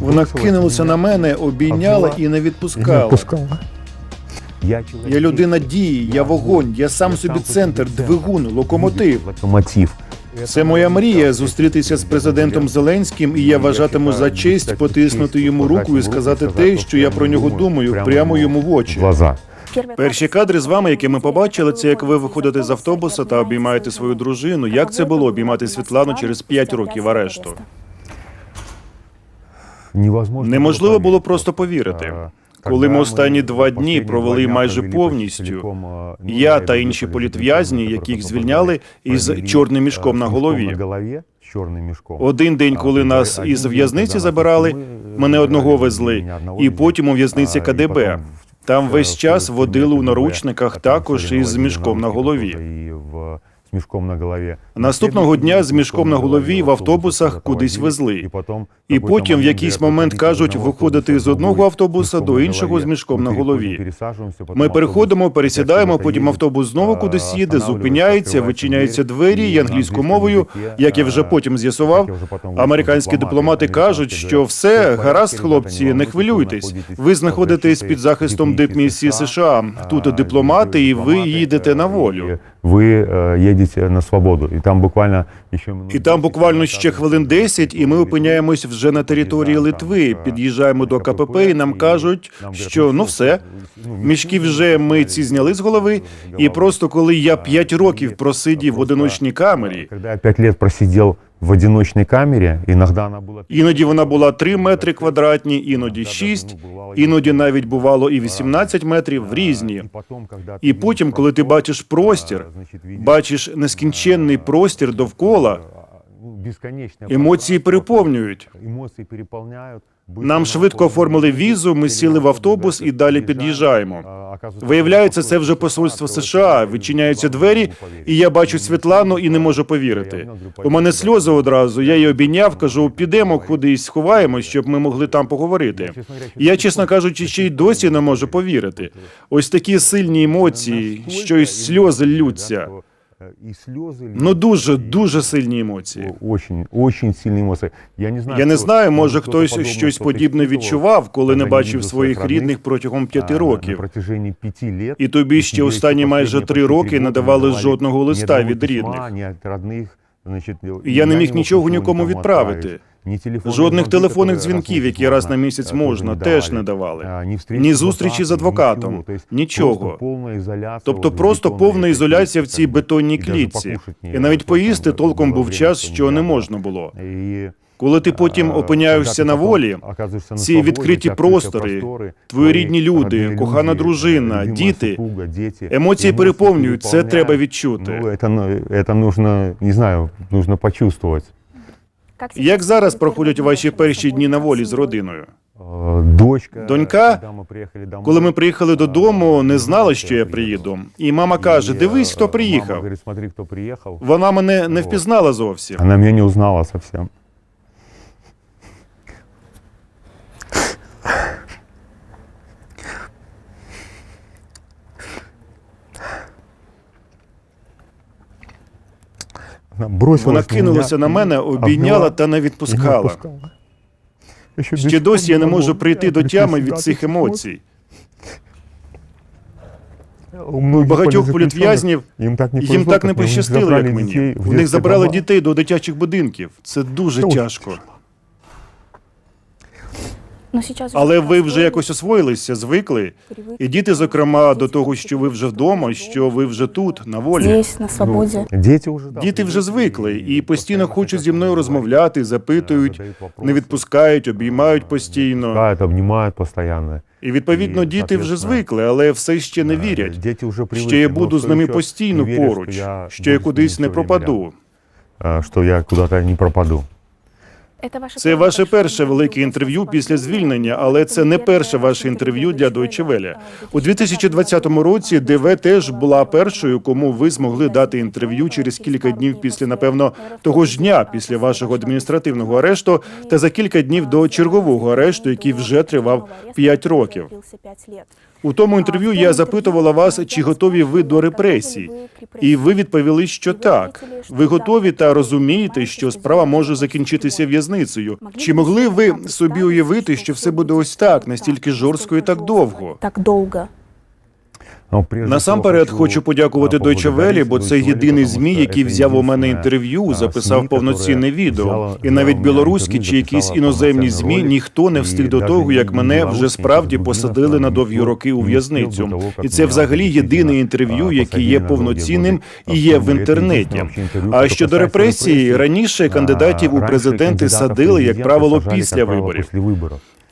Вона кинулася на мене, обійняла і не відпускала. Я, людина дії, я вогонь, я сам собі центр, двигун, локомотив. Локомотив. Це моя мрія зустрітися з президентом Зеленським, і я вважатиму за честь потиснути йому руку і сказати те, що я про нього думаю, прямо йому в очі. Перші кадри з вами, які ми побачили, це як ви виходите з автобуса та обіймаєте свою дружину. Як це було обіймати Світлану через 5 років арешту? Невозможно Неможливо було просто повірити. Коли ми останні два дні провели майже повністю, ну, я та інші політв'язні, яких звільняли із чорним мішком на голові. Один день, коли нас із в'язниці забирали, мене одного везли, і потім у в'язниці КДБ. Там весь час водили у наручниках, також із мішком на голові. З мішком на голові. Наступного дня з мішком на голові в автобусах кудись везли. І потім в якийсь момент кажуть виходити з одного автобуса до іншого з мішком на голові. Ми переходимо, пересідаємо, потім автобус знову кудись їде, зупиняється, вичиняються двері і англійською мовою. Як я вже потім з'ясував, американські дипломати кажуть, що все гаразд, хлопці, не хвилюйтесь. Ви знаходитесь під захистом дипмісії США. Тут дипломати, і ви їдете на волю. Ви е, їдете на свободу. І там буквально ще І там буквально ще хвилин 10, і ми опиняємось вже на території Литви. Під'їжджаємо до КПП, і нам кажуть, що ну все, мішки вже ми ці зняли з голови. І просто коли я 5 років просидів в одиночній камері, я пять лет просидел в одиночной камере, иногда она была... іноді вона була 3 метри квадратні, іноді 6, іноді навіть бувало і 18 метрів в різні. І потім, коли ти бачиш простір, бачиш нескінченний простір довкола, ну, емоції переповнюють. Емоції переповняють. Нам швидко оформили візу, ми сіли в автобус і далі під'їжджаємо. Виявляється, це вже посольство США. Відчиняються двері, і я бачу Світлану і не можу повірити. У мене сльози одразу. Я її обійняв, кажу, підемо кудись, сховаємось, щоб ми могли там поговорити. Я, чесно кажучи, ще й досі не можу повірити. Ось такі сильні емоції, що й сльози ллються. І сльози Ну дуже дуже сильні емоції. Очень, очень сильні емоції. Я не знаю, Я не хто- знаю, може хтось подобне щось подібне відчував, коли не бачив своїх рідних протягом п'яти років. протяжении пяти лет. І тобі ще останні майже три роки не давали жодного листа від рідних. Значить, я не міг нічого нікому відправити. Ні Жодних телефонних дзвінків, які раз на місяць е, можна, теж не давали. Ні, Ні зустрічі з адвокатом, нічого. Тобто. Просто повна ізоляція. Тобто в цій бетонній клітці. І навіть поїсти толком був час, що не можна було. Коли ти потім опиняєшся на волі, ці відкриті простори, твої рідні люди, кохана дружина, діти, емоції переповнюють, це треба відчути. Ну, это, ну, нужно, не знаю, нужно почувствовать. Як зараз проходять ваші перші дні на волі з родиною? Э, Дочка, Донька, Коли ми приїхали додому, не знала, що я приїду. І мама каже: дивись, хто приїхав. Вона мене не впізнала зовсім. Вона мене не узнала совсем. Вона на кинулася меня на мене, обійняла та не відпускала. Ще досі я не можу прийти до тями від цих емоцій. У Багатьох політв'язнів їм так не пощастило, як мені. в У них забрали дітей до дитячих будинків. Це дуже тяжко. Ну, сейчас Але ви вже якось освоїлися, звикли. І діти, зокрема, до того, що ви вже вдома, що ви вже тут, на волі. здесь, на свободе. Діти вже, да, Діти вже звикли і постійно постійно хочуть зі мною розмовляти, запитують, не відпускають, обіймають постійно. Пускають, обнімають постійно. І відповідно І, діти вже звикли, але все ще не вірять. Діти вже привикли, Що я но буду з все ними ще постійно не вірять, поруч, що я що я кудись не все время пропаду. Що я куди-то не пропаду. Це ваше перше велике інтерв'ю після звільнення, але це не перше ваше інтерв'ю для Deutsche Welle. У 2020 році ДВ теж була першою, кому ви змогли дати інтерв'ю через кілька днів після, напевно, того ж дня після вашого адміністративного арешту та за кілька днів до чергового арешту, який вже тривав 5 років. У тому інтерв'ю я запитувала вас, чи готові ви до репресій, і ви відповіли, що так. Ви готові та розумієте, що справа може закінчитися в'язницею. Чи могли ви собі уявити, що все буде ось так, настільки жорстко і так довго? Так довго. Но Насамперед хочу подякувати Deutsche Welle, бо це єдиний змі, який взяв у мене інтерв'ю, записав повноцінне відео. І навіть білоруські чи якісь іноземні змі ніхто не встиг до того, як мене вже справді посадили на довгі роки у в'язницю. І це взагалі єдине інтерв'ю, яке є повноцінним і є в інтернеті. А щодо репресій, раніше кандидатів у президенти садили, як правило, після виборів.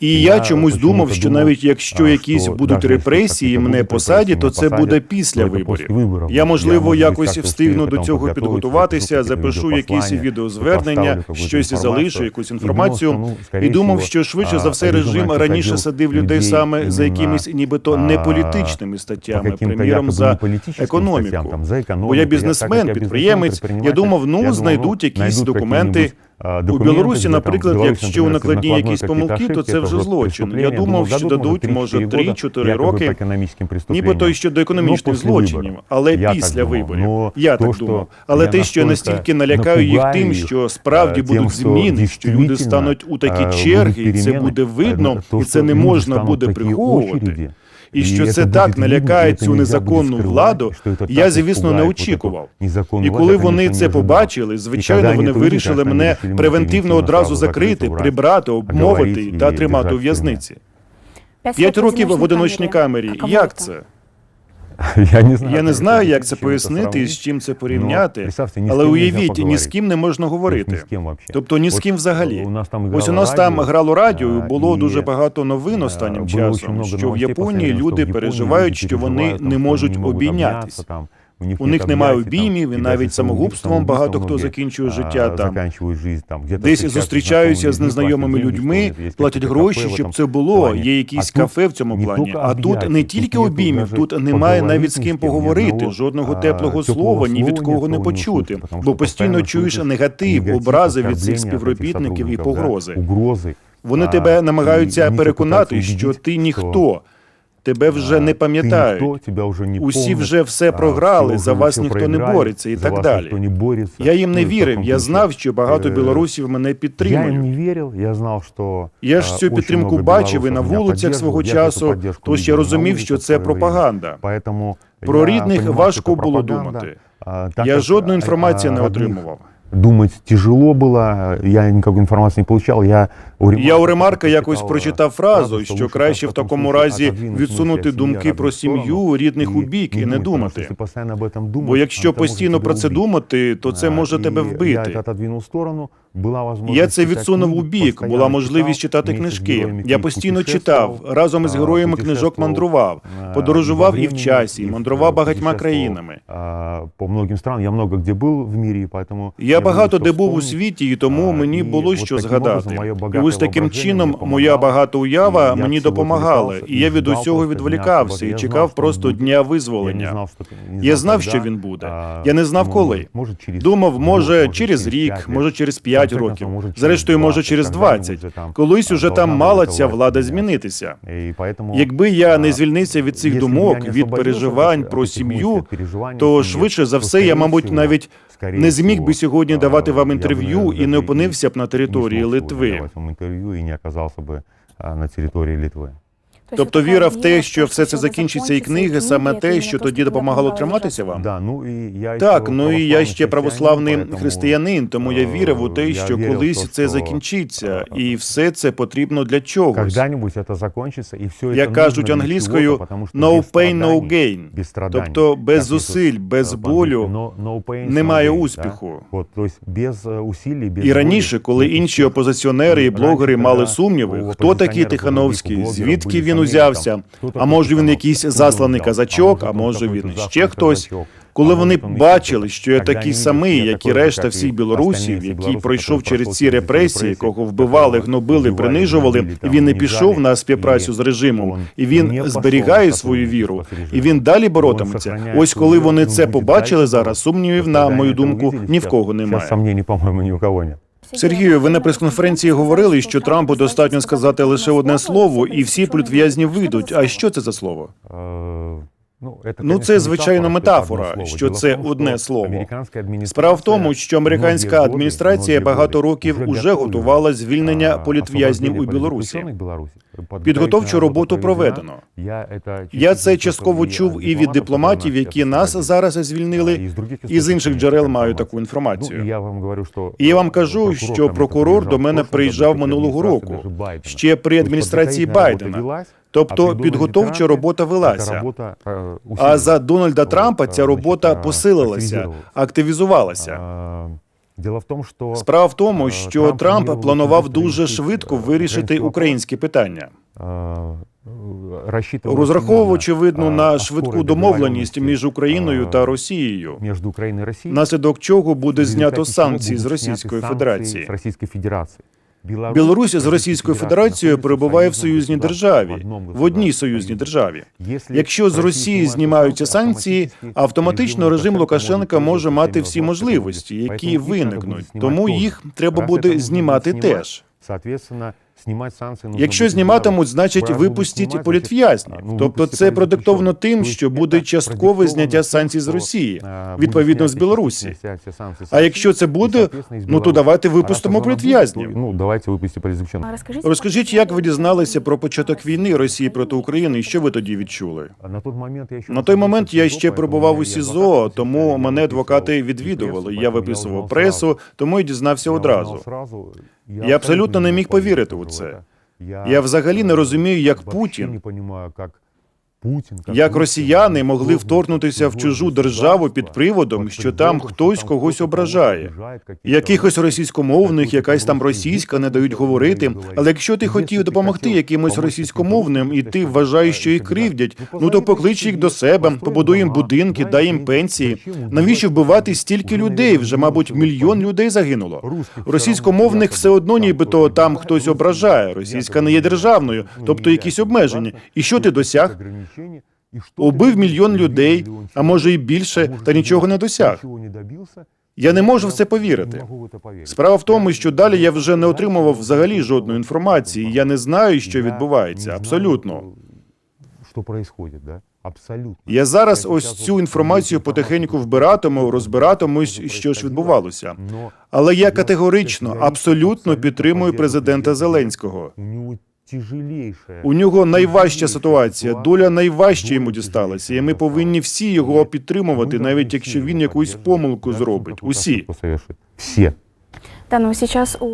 І я чомусь думав, що навіть якщо якісь будуть репресії, мене посадять, то це буде після виборів. Я можливо якось встигну до цього підготуватися, запишу якісь відеозвернення, щось залишу, якусь інформацію. І думав, що швидше за все режим раніше садив людей саме за якимись нібито неполітичними статтями, приміром за економіку. Бо я бізнесмен, підприємець. Я думав, ну знайдуть якісь документи. У Білорусі, наприклад, якщо у накладні якісь помилки, то це вже злочин. Я думав, що дадуть, може, 3-4 роки, нібито щодо економічних злочинів, але після виборів. Я так думав. Але те, що я настільки налякаю їх тим, що справді будуть зміни, що люди стануть у такі черги, і це буде видно, і це не можна буде приховувати. І що це так налякає цю незаконну владу, я, звісно, не очікував. І коли вони це побачили, звичайно, вони вирішили мене превентивно одразу закрити, прибрати, обмовити та тримати у в'язниці. П'ять років в одиночній камері. Як це? Я не знаю, Я не знаю, як це пояснити і з чим це порівняти. представте, ні Але уявіть, ні з ким не можна говорити. З ким вообще. Тобто ні з ким взагалі. у нас там Ось у нас там грало радіо, було дуже багато новин останнім часом, що в Японії люди переживають, що вони не можуть що вони не можуть обійнятись. там, у них, У нет них немає объятий, там, обіймів, і і навіть навіть самогубством багато хто закінчує життя там. заканчивают жизнь там. Где-то Десь встречаются зустрічаються з знакомыми незнайомими людьми, людьми, платять деньги, платять стоять гроші, кафе в щоб этом це було. плані. Є якісь А тут кафе в цьому не плані. тільки А тут об'яття, не тут тільки нету обіймів, навіть тут немає поговорити навіть з ні ким з ким, ні поговорити, одного, жодного а, теплого теплого слова ні від слова кого не ніхто не почути, услышит, потому бо що постійно постійно чуєш слышиш негатив, негатив, образи від оскорблення цих від співробітників і сотрудників, да, погрози. угрози. Вони А, тебе і намагаються вони переконати, питаються що убедити, ти що, ніхто. Тебе вже не пам'ятають. ніхто, тебе вже не Усі вже все програли, за вас ніхто не бореться і так далі. не. Я їм не Ну, і в вірив. Я знав, що багато Е, білорусів мене Я підтримують. не вірив, я знав, що Я ж цю підтримку бачив і на вулицях свого часу, тож я розумів, що це пропаганда. Поэтому Про рідних важко було думати. Я жодної інформації не отримував. Думать тяжело было, я ніякої інформації не получал. Я у Ремарка, Я у Ремарка якось прочитав фразу, що краще в такому разі відсунути думки про сім'ю рідних у бік і не думати. Бо якщо постійно про це думати, то це може тебе вбити. Я це відсунув у бік. Була можливість читати книжки. Я постійно читав, разом із героями книжок мандрував, подорожував і в часі, мандрував багатьма країнами. По многим странам я много де був в мірі, поэтому Я багато де був у світі, і тому мені було що згадати. І ось таким чином моя багата уява мені допомагала, і я від усього відволікався і чекав просто дня визволення. Я знав, що він буде. Я не знав коли. Думав, може через рік, може через 5 років, зрештою, може через когда-нибудь 20. Колись уже там мала ця влада змінитися. Якби я не звільнився від цих думок, від переживань про сім'ю, то швидше за все я, мабуть, навіть не зміг би сьогодні давати вам інтерв'ю і не опинився б на території Литви. інтерв'ю і не оказався би на території Литви. Тобто віра в те, що все це закінчиться, і книги саме те, що тоді допомагало триматися вам. Да, ну, і я Так, ну і я ще православний християнин, тому я е, вірив у те, що колись це закінчиться, е, і все це потрібно для чогось. Когда-нибудь это закончится, и все Як кажуть англійською, no pain, no gain. Тобто без зусиль, без е, болю немає успіху. Без усилий, без І раніше, коли інші опозиціонери і блогери мали сумніви, хто такий Тихановський, звідки були він узявся, а може він якийсь засланий казачок, а може він ще хтось. Коли вони бачили, що я такий самий, як і решта всіх білорусів, який пройшов через ці репресії, кого вбивали, гнобили, принижували, і він не пішов на співпрацю з режимом, і він зберігає свою віру, і він далі боротиметься. Ось коли вони це побачили зараз, сумнівів, на мою думку, ні в кого немає. Сергію, ви на прес-конференції говорили, що Трампу достатньо сказати лише одне слово, і всі політв'язні вийдуть. А що це за слово? Ну, это, Ну, це, звичайно, метафора, що це одне слово. Справа в тому, що американська адміністрація багато років уже готувала звільнення політв'язнів у Білорусі. Підготовчу роботу проведено. Я це частково чув і від дипломатів, які нас зараз звільнили, і з інших джерел маю таку інформацію. Ну, І я вам кажу, що прокурор до мене приїжджав минулого року, ще при адміністрації Байдена. Тобто підготовча робота велася. А за Дональда Трампа ця робота посилилася, активізувалася. Діло в тому, що Справа в тому, що Трамп планував дуже швидко е, вирішити українські питання, розчитував розраховуючи видно на швидку домовленість між Україною та Росією, наслідок чого буде знято санкції з будуть Російської Федерації. Білорусь з Російською Федерацією перебуває в союзній державі, в одній союзній державі. Якщо з Росії знімаються санкції, автоматично режим Лукашенка може мати всі можливості, які виникнуть. Тому їх треба буде знімати теж. Якщо зніматимуть, значить випустіть політв'язнів. Тобто це продиктовано тим, що буде часткове зняття санкцій з Росії, відповідно з Білорусі. А якщо це буде, ну то давайте випустимо політв'язнів. Ну, давайте випустимо Розкажіть, як ви дізналися про початок війни Росії проти України, і що ви тоді відчули? На той момент я ще На той момент я ще перебував у СІЗО, тому мене адвокати відвідували. Я виписував пресу, тому й дізнався одразу. Я абсолютно не міг повірити у це. Я взагалі не розумію, як Путін, як росіяни могли вторгнутися в чужу державу під приводом, що там хтось когось ображає. Якихось російськомовних, якась там російська не дають говорити. Але якщо ти хотів допомогти якимось російськомовним, і ти вважаєш, що їх кривдять, ну то поклич їх до себе, побудуй їм будинки, дай їм пенсії. Навіщо вбивати стільки людей? Вже, мабуть, мільйон людей загинуло. Російськомовних все одно, нібито там хтось ображає. Російська не є державною, тобто якісь обмеження. І що ти досяг? Убив мільйон людей, а може і більше, та нічого не досяг. Я не можу в це повірити. Справа в тому, що далі я вже не отримував взагалі жодної інформації. Я не знаю, що відбувається. Абсолютно. Абсолютно. Я зараз ось цю інформацію потихеньку вбиратиму, розбиратимусь, що ж відбувалося. Але я категорично, абсолютно підтримую президента Зеленського. У нього тяжелейшая У нього найважча ситуація, доля найважче йому дісталася, і ми повинні всі його підтримувати, навіть якщо він якусь помилку зробить. Усі. Всі. Да, ну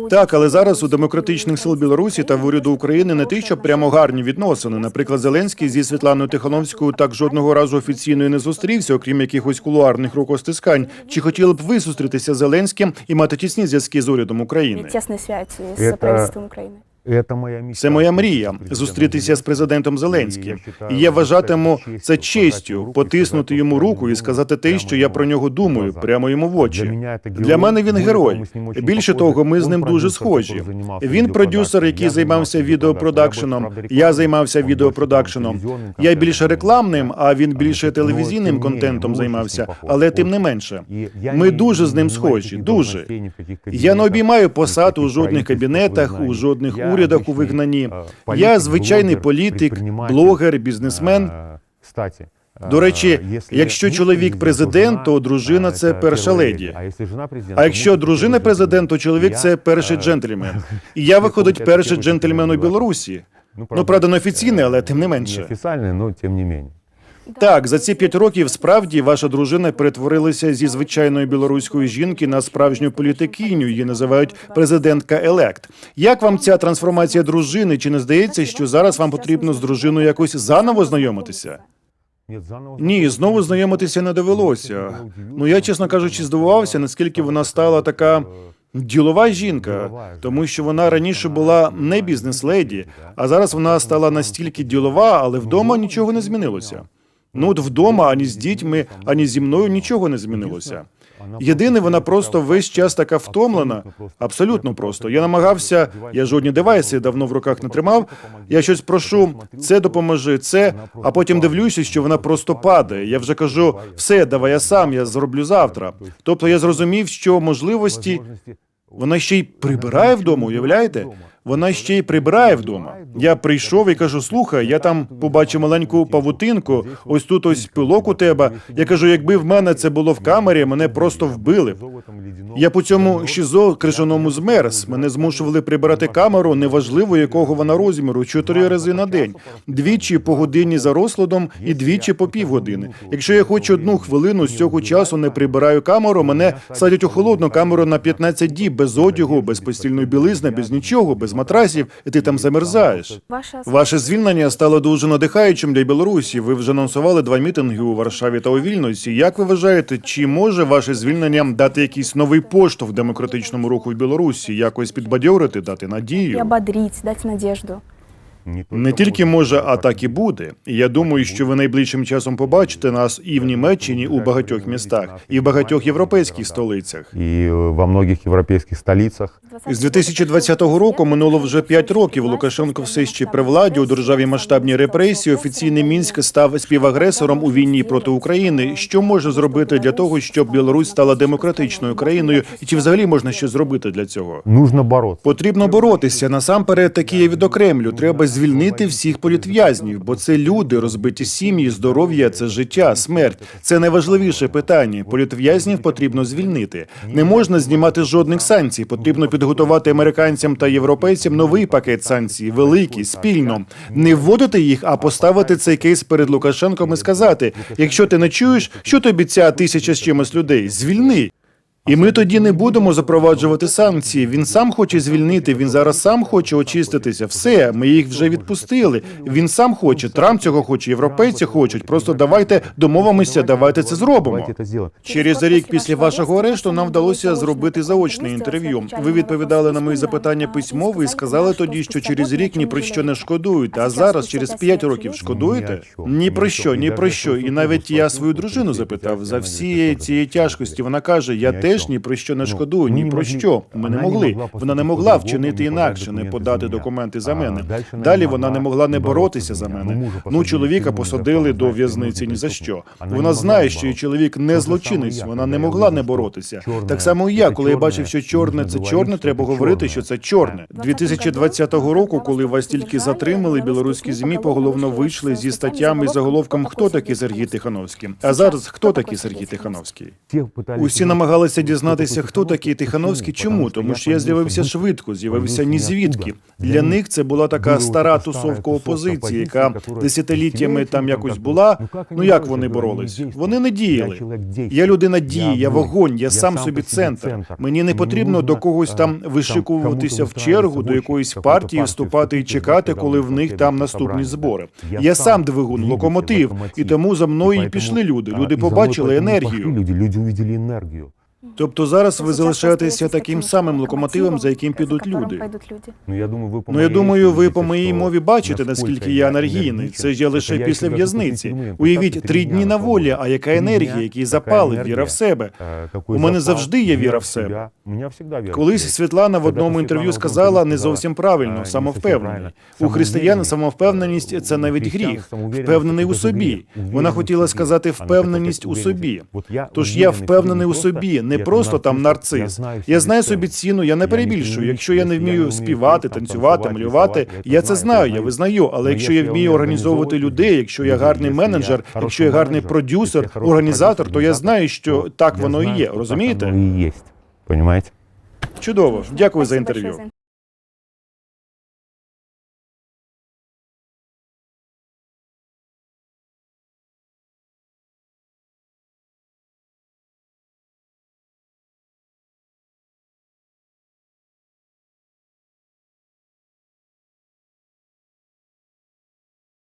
Так, але зараз у демократичних сил Білорусі та в уряду України не те, що прямо гарні відносини. Наприклад, Зеленський зі Світланою Тихановською так жодного разу офіційно і не зустрівся, окрім якихось кулуарних рукостискань. Чи хотіли б ви зустрітися з Зеленським і мати тісні зв'язки з урядом України? связи с Это- правительством Украины. Це моя мрія зустрітися з президентом Зеленським. І я вважатиму це честю потиснути йому руку і сказати те, що я про нього думаю, прямо йому в очі. Для мене він герой. Більше того, ми з ним дуже схожі. Він продюсер, який займався відеопродакшеном. Я займався відеопродакшеном. Я більше рекламним, а він більше телевізійним контентом займався. Але тим не менше, ми дуже з ним схожі. Дуже. Я не обіймаю посад у жодних кабінетах, у жодних урядах у вигнанні. Я звичайний політик, блогер, бізнесмен. Кстати, До речі, якщо чоловік президент, то дружина це перша леді. А якщо дружина президент, то чоловік це перший джентльмен. І я виходить перший джентльмен у Білорусі. Ну правда, не офіційний, але тим не менше. Неофициальный, ну тим не менее. Так, за ці п'ять років справді ваша дружина перетворилася зі звичайної білоруської жінки на справжню політикиню. Її називають президентка елект. Як вам ця трансформація дружини? Чи не здається, що зараз вам потрібно з дружиною якось заново знайомитися? Ні, знову знайомитися не довелося. Ну я, чесно кажучи, здивувався, наскільки вона стала така ділова жінка, тому що вона раніше була не бізнес-леді, а зараз вона стала настільки ділова, але вдома нічого не змінилося. Ну от вдома ані з дітьми, ані зі мною нічого не змінилося. Єдине, вона просто весь час така втомлена, абсолютно просто. Я намагався, я жодні девайси давно в руках не тримав. Я щось прошу, це допоможи, це, а потім дивлюся, що вона просто падає. Я вже кажу, все, давай я сам, я зроблю завтра. Тобто я зрозумів, що можливості Вона ще й прибирає вдома, уявляєте? Вона ще й прибирає вдома. Я прийшов і кажу: слухай, я там побачив маленьку павутинку, ось тут ось пилок у тебе. Я кажу, якби в мене це було в камері, мене просто вбили. Я по цьому шізо крижаному змерз. Мене змушували прибирати камеру, неважливо якого вона розміру, чотири рази на день, двічі по годині за розкладом і двічі по півгодини. Якщо я хоч одну хвилину з цього часу не прибираю камеру, мене садять у холодну камеру на 15 діб без одягу, без постільної білизни, без нічого, без матрасів, і ти там замерзаєш. Ваше звільнення стало дуже надихаючим для Білорусі. Ви вже анонсували два мітинги у Варшаві та у Вільнюсі. Як ви вважаєте, чи може ваше звільнення дати якийсь новий поштовх демократичному руху в Білорусі, якось підбадьорити, дати надію, надію? ободрить, дать надежду. Не тільки може, а так і буде. І я думаю, що ви найближчим часом побачите нас і в Німеччині, у багатьох містах, і в багатьох європейських столицях. И во многих европейских столицах. З 2020 року минуло вже 5 років. Лукашенко все ще при владі у державі масштабні репресії. Офіційний мінськ став співагресором у війні проти України. Що може зробити для того, щоб Білорусь стала демократичною країною, і чи взагалі можна щось зробити для цього? Нужно бороться. Потрібно боротися насамперед такі є від Кремлю. Треба звільнити всіх політв'язнів, бо це люди, розбиті сім'ї, здоров'я, це життя, смерть. Це найважливіше питання. Політв'язнів потрібно звільнити. Не можна знімати жодних санкцій. Потрібно підготувати американцям та європейцям новий пакет санкцій, великий, спільно. Не вводити їх, а поставити цей кейс перед Лукашенком і сказати: якщо ти не чуєш, що тобі ця тисяча з чимось людей, звільни. І ми тоді не будемо запроваджувати санкції. Він сам хоче звільнити. Він зараз сам хоче очиститися. Все, ми їх вже відпустили. Він сам хоче. Трамп цього хоче, європейці хочуть. Просто давайте домовимося, давайте це зробимо. Через рік після вашого арешту нам вдалося зробити заочне інтерв'ю. Ви відповідали на мої запитання письмово і сказали тоді, що через рік ні про що не шкодуєте. А зараз, через п'ять років, шкодуєте? Ні про що, ні про що. І навіть я свою дружину запитав за всі цієї тяжкості. Вона каже: я теж ні про що не шкодую, ні про що. Ми не могли. Вона не могла вчинити інакше, не подати документи за мене. Далі вона не могла не боротися за мене. Ну, чоловіка посадили до в'язниці ні за що. Вона знає, що її чоловік не злочинець. Вона не могла не боротися. Так само і я, коли я бачив, що чорне це чорне, треба говорити, що це чорне. 2020 року, коли вас тільки затримали, білоруські змі поголовно вийшли зі статтями і заголовком Хто такий Сергій Тихановський? А зараз хто такий Сергій Тихановський? Усі намагалися дізнатися, хто такий Тихановський. Чому? Тому що я з'явився швидко, з'явився ні звідки. Для них це була така стара тусовка опозиції, яка десятиліттями там якось була. Ну як вони боролись? Вони не діяли. Я людина дії, я вогонь, я сам собі центр. Мені не потрібно до когось там вишикуватися в чергу, до якоїсь партії вступати і чекати, коли в них там наступні збори. Я сам двигун, локомотив, і тому за мною і пішли люди. Люди побачили енергію. Люди, люди увидели энергию. Тобто зараз ви залишаєтеся таким самим локомотивом, за яким підуть люди. Ну, я думаю, ви по Ну я моїй думаю, ви по моїй мові бачите, наскільки я енергійний. Це ж я лише після в'язниці. Уявіть, три дні на волі, а яка енергія, який така віра в себе. Е, У мене завжди є віра в себе. Колись. Світлана в одному інтерв'ю сказала не зовсім правильно, а, самовпевнений. У християн самовпевненість це навіть гріх, впевнений у собі. Вона хотіла сказати впевненість у собі. Тож я впевнений не у собі, не просто там нарцис, я знаю собі ціну, я не перебільшую. Якщо я не вмію співати, танцювати, малювати, я я це знаю, я визнаю. Але Ну, якщо я вмію організовувати людей, якщо я гарний менеджер, якщо я гарний продюсер, організатор, то я знаю, що так воно і є. Розумієте? Чудово. Дякую за інтерв'ю.